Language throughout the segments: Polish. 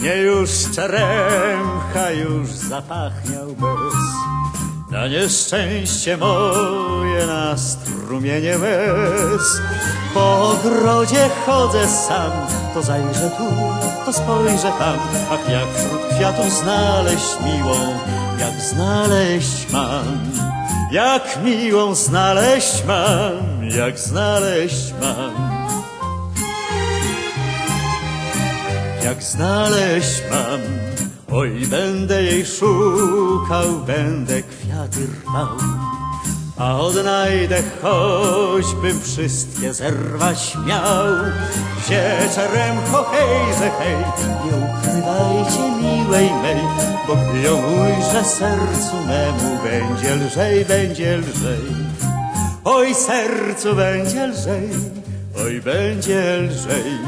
Nie już czeremcha już zapachniał bez. Na nieszczęście moje na strumienie łez. Po ogrodzie chodzę sam, to zajrzę tu, to spojrzę tam. Ach, jak wśród kwiatów znaleźć miłą, jak znaleźć mam. Jak miłą znaleźć mam, jak znaleźć mam. Jak znaleźć mam. Oj, będę jej szukał, będę kwiaty rwał, a odnajdę choćbym wszystkie zerwać miał. Wieczorem ho hejże hej, nie ukrywajcie miłej mej, bo gdy ją ujrzę sercu memu będzie lżej, będzie lżej. Oj, sercu będzie lżej, oj, będzie lżej.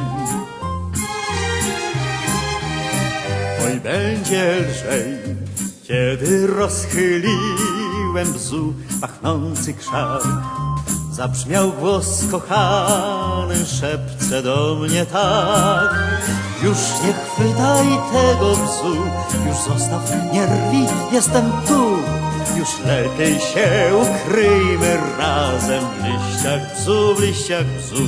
Oj, będzie lżej, kiedy rozchyliłem bzu pachnący krzak. Zabrzmiał głos kochany, szepce do mnie tak. Już nie chwytaj tego bzu, już zostaw, nie rwi, jestem tu. Już lepiej się ukryjmy razem w liściach bzu, w liściach bzu.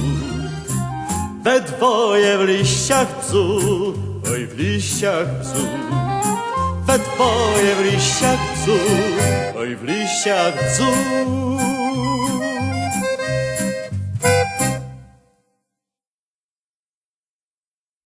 We dwoje w liściach bzu, oj w liściach bzu. We dwoje w liściach bzu, oj w liściach bzu.